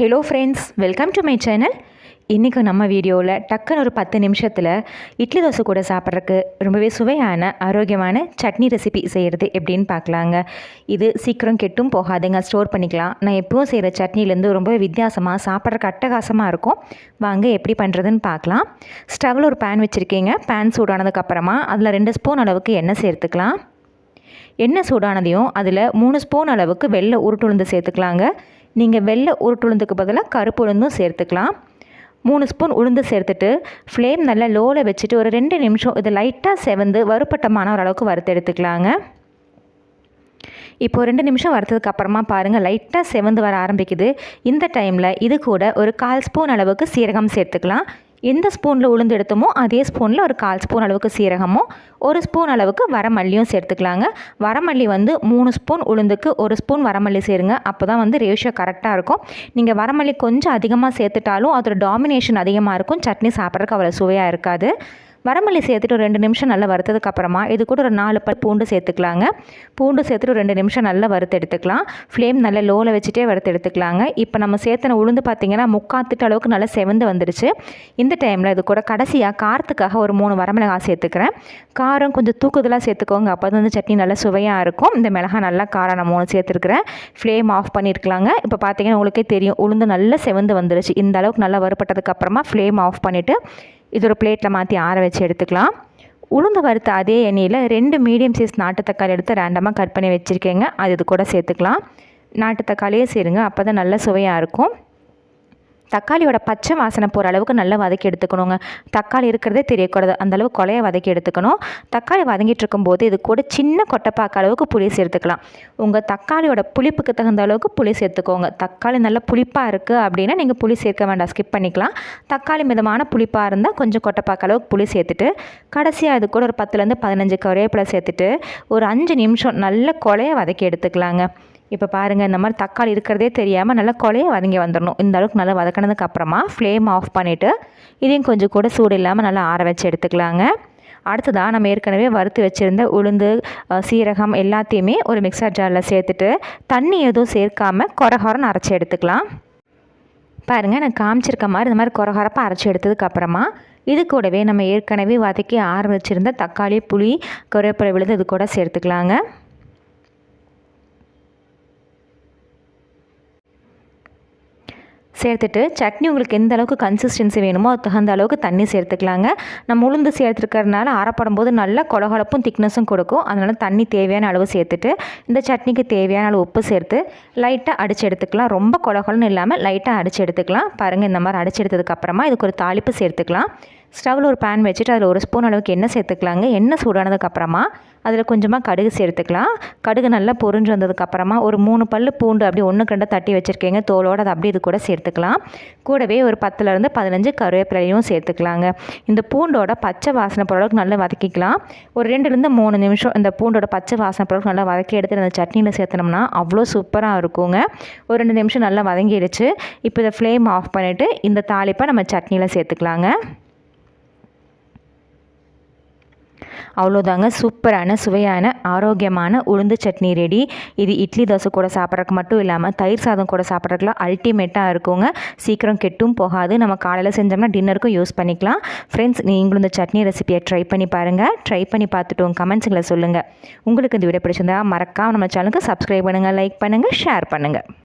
Hello friends welcome to my channel இன்றைக்கும் நம்ம வீடியோவில் டக்குன்னு ஒரு பத்து நிமிஷத்தில் இட்லி தோசை கூட சாப்பிட்றதுக்கு ரொம்பவே சுவையான ஆரோக்கியமான சட்னி ரெசிபி செய்கிறது எப்படின்னு பார்க்கலாங்க. இது சீக்கிரம் கெட்டும் போகாதுங்க ஸ்டோர் பண்ணிக்கலாம். நான் எப்பவும் செய்கிற சட்னிலேருந்து ரொம்ப வித்தியாசமாக சாப்பிட்றக்கு அட்டகாசமாக இருக்கும். வாங்க எப்படி பண்ணுறதுன்னு பார்க்கலாம். ஸ்டவ்வில் ஒரு பேன் வச்சுருக்கீங்க. பேன் சூடானதுக்கப்புறமா அதில் ரெண்டு ஸ்பூன் அளவுக்கு எண்ணெய் சேர்த்துக்கலாம். எண்ணெய் சூடானதையும் அதில் மூணு ஸ்பூன் அளவுக்கு வெள்ளை உருட்டுளுந்து சேர்த்துக்கலாங்க. நீங்கள் வெள்ளை உருட்டுளுந்துக்கு பதிலாக கருப்பு உளுந்தும் சேர்த்துக்கலாம். மூணு ஸ்பூன் உளுந்து சேர்த்துட்டு ஃப்ளேம் நல்லா லோவில் வச்சுட்டு ஒரு ரெண்டு நிமிஷம் இது லைட்டாக செவந்து வறுப்பட்டமான ஓரளவுக்கு வறுத்து எடுத்துக்கலாங்க. இப்போ ரெண்டு நிமிஷம் வறுத்ததுக்கு அப்புறமா பாருங்கள் லைட்டாக செவந்து வர ஆரம்பிக்குது. இந்த டைமில் இது கூட ஒரு கால் ஸ்பூன் அளவுக்கு சீரகம் சேர்த்துக்கலாம். எந்த ஸ்பூனில் உளுந்து எடுத்தோமோ அதே ஸ்பூனில் ஒரு கால் ஸ்பூன் அளவுக்கு சீரகமும் ஒரு ஸ்பூன் அளவுக்கு வரமல்லியும் சேர்த்துக்கலாங்க. வரமல்லி வந்து மூணு ஸ்பூன் உளுந்துக்கு ஒரு ஸ்பூன் வரமல்லி சேருங்க. அப்போ தான் வந்து ரேஷியோ கரெக்டாக இருக்கும். நீங்கள் வரமல்லி கொஞ்சம் அதிகமாக சேர்த்துட்டாலும் அதோட டாமினேஷன் அதிகமாக இருக்கும். சட்னி சாப்பிட்றதுக்கு அவ்வளோ சுவையாக இருக்காது. வரமல்லி சேர்த்துட்டு ஒரு ரெண்டு நிமிஷம் நல்லா வறுத்ததுக்கு அப்புறமா இது கூட ஒரு நாலு பல் பூண்டு சேர்த்துக்கலாங்க. பூண்டு சேர்த்துட்டு ரெண்டு நிமிஷம் நல்லா வறுத்து எடுத்துக்கலாம். ஃப்ளேம் நல்லா லோவில் வச்சுட்டே வறுத்து எடுத்துக்கலாங்க. இப்போ நம்ம சேர்த்தன உளுந்து பார்த்திங்கன்னா முக்காத்துட்டு அளவுக்கு நல்லா செவந்து வந்துடுச்சு. இந்த டைமில் இது கூட கடைசியாக காரத்துக்காக ஒரு மூணு வரமிளகாய் சேர்த்துக்கிறேன். காரம் கொஞ்சம் தூக்குதலாக சேர்த்துக்கோங்க. அப்போ வந்து சட்னி நல்லா சுவையாக இருக்கும். இந்த மிளகாய் நல்லா காரம் நான் மூணு சேர்த்துருக்குறேன். ஃப்ளேம் ஆஃப் பண்ணியிருக்கலாங்க இப்போ பார்த்தீங்கன்னா உங்களுக்கே தெரியும். உளுந்து நல்லா செவந்து வந்துடுச்சு. இந்த அளவுக்கு நல்லா வறுப்பட்டதுக்கப்புறமா ஃப்ளேம் ஆஃப் பண்ணிவிட்டு இது ஒரு பிளேட்டில் மாற்றி ஆற வச்சு எடுத்துக்கலாம். உளுந்து வறுத்த அதே எண்ணெயில் ரெண்டு மீடியம் சைஸ் நாட்டு தக்காளி எடுத்து ரேண்டமாக கட் பண்ணி வச்சுருக்கேங்க. அது இது கூட சேர்த்துக்கலாம். நாட்டு தக்காளியே சேருங்க. அப்போ தான் நல்ல சுவையாக இருக்கும். தக்காளியோட பச்சை வாசனை போகிற அளவுக்கு நல்லா வதக்கி எடுத்துக்கணுங்க. தக்காளி இருக்கிறதே தெரியக்கூடாது. அந்தளவு கொலையை வதக்கி எடுத்துக்கணும். தக்காளி வதங்கிட்டு இருக்கும்போது இது கூட சின்ன கொட்டைப்பாக்க அளவுக்கு புளி சேர்த்துக்கலாம். உங்கள் தக்காளியோட புளிப்புக்கு தகுந்த அளவுக்கு புளி சேர்த்துக்கோங்க. தக்காளி நல்லா புளிப்பாக இருக்குது அப்படின்னா நீங்கள் புளி சேர்க்க வேண்டாம். ஸ்கிப் பண்ணிக்கலாம். தக்காளி மிதமான புளிப்பாக இருந்தால் கொஞ்சம் கொட்டைப்பாக்க அளவுக்கு புளி சேர்த்துட்டு கடைசியாக இது கூட ஒரு பத்துலேருந்து பதினஞ்சு கருவேப்பிலை சேர்த்துட்டு ஒரு அஞ்சு நிமிஷம் நல்ல கொலையை வதக்கி எடுத்துக்கலாங்க. இப்போ பாருங்கள் இந்த மாதிரி தக்காளி இருக்கிறதே தெரியாமல் நல்லா கொலையை வதங்கி வந்துடணும் இந்த அளவுக்கு நல்லா வதக்கினதுக்கு அப்புறமா ஃப்ளேம் ஆஃப் பண்ணிவிட்டு இதையும் கொஞ்சம் கூட சூடு இல்லாமல் நல்லா ஆற வச்சு எடுத்துக்கலாங்க. அடுத்ததாக நம்ம ஏற்கனவே வறுத்து வச்சுருந்த உளுந்து சீரகம் எல்லாத்தையுமே ஒரு மிக்சர் ஜாரில் சேர்த்துட்டு தண்ணி எதுவும் சேர்க்காமல் கொரகொரன்னு அரைச்சி எடுத்துக்கலாம். பாருங்கள் நான் காமிச்சிருக்க மாதிரி இந்த மாதிரி கொரகொரப்பாக அரைச்சி எடுத்ததுக்கப்புறமா இது கூடவே நம்ம ஏற்கனவே வதக்கி ஆற வச்சுருந்த தக்காளி புளி கருவேப்பிலை விழுந்து இது கூட சேர்த்துக்கலாங்க. சேர்த்துட்டு சட்னி உங்களுக்கு எந்த அளவுக்கு கன்சிஸ்டன்சி வேணுமோ அது தகுந்த அளவுக்கு தண்ணி சேர்த்துக்கலாங்க. நம்ம உளுந்து சேர்த்துருக்கறனால அரைப்படும் போது நல்ல கொலகொலப்பும் திக்னஸும் கொடுக்கும். அதனால் தண்ணி தேவையான அளவு சேர்த்துட்டு இந்த சட்னிக்கு தேவையான அளவு உப்பு சேர்த்து லைட்டாக அடித்து எடுத்துக்கலாம். ரொம்ப கொலகொலன்னு இல்லாமல் லைட்டாக அடித்து எடுத்துக்கலாம். பாருங்கள் இந்த மாதிரி அடிச்சு எடுத்ததுக்கப்புறமா இதுக்கு ஒரு தாளிப்பு சேர்த்துக்கலாம். ஸ்டவ்வில் ஒரு பேன் வச்சுட்டு அதில் ஒரு ஸ்பூன் அளவுக்கு எண்ணெய் சேர்த்துக்கலாங்க. எண்ணெய் சூடானதுக்கப்புறமா அதில் கொஞ்சமாக கடுகு சேர்த்துக்கலாம். கடுகு நல்லா பொறிஞ்சு வந்ததுக்கப்புறமா ஒரு மூணு பல் பூண்டு அப்படி ஒன்று கண்டு தட்டி வச்சுருக்கீங்க. தோலோடு அதை அப்படி இது கூட சேர்த்துக்கலாம். கூடவே ஒரு பத்துலேருந்து பதினஞ்சு கருவேப்பிலையும் சேர்த்துக்கலாங்க. இந்த பூண்டோட பச்சை வாசனை பொருளுக்கு நல்லா வதக்கிக்கலாம். ஒரு ரெண்டுலேருந்து மூணு நிமிஷம் இந்த பூண்டோட பச்சை வாசனை பொருளுக்கு நல்லா வதக்கி எடுத்து அந்த சட்னியில் சேர்த்தனோம்னா அவ்வளோ சூப்பராக இருக்குங்க. ஒரு ரெண்டு நிமிஷம் நல்லா வதங்கிடுச்சு இப்போ இதை ஃப்ளேம் ஆஃப் பண்ணிவிட்டு இந்த தாளிப்பை நம்ம சட்னியில் சேர்த்துக்கலாங்க. அவ்வளோதாங்க சூப்பரான சுவையான ஆரோக்கியமான உளுந்து சட்னி ரெடி இது இட்லி தோசை கூட சாப்பிட்றதுக்கு மட்டும் இல்லாமல் தயிர் சாதம் கூட சாப்பிட்றதுக்குலாம் அல்டிமேட்டாக இருக்குங்க. சீக்கிரம் கெட்டும் போகாது. நம்ம காலையில் செஞ்சோம்னா டின்னருக்கும் யூஸ் பண்ணிக்கலாம். ஃப்ரெண்ட்ஸ் நீங்களும் இந்த சட்னி ரெசிபியை ட்ரை பண்ணி பாருங்கள் ட்ரை பண்ணி பார்த்துட்டு உங்கள் கமெண்ட்ஸுங்களை சொல்லுங்கள் உங்களுக்கு இந்த வீடியோ பிடிச்சிருந்தா மறக்காமல் நம்ம சேனலுக்கு சப்ஸ்கிரைப் பண்ணுங்கள் லைக் பண்ணுங்கள் ஷேர் பண்ணுங்கள்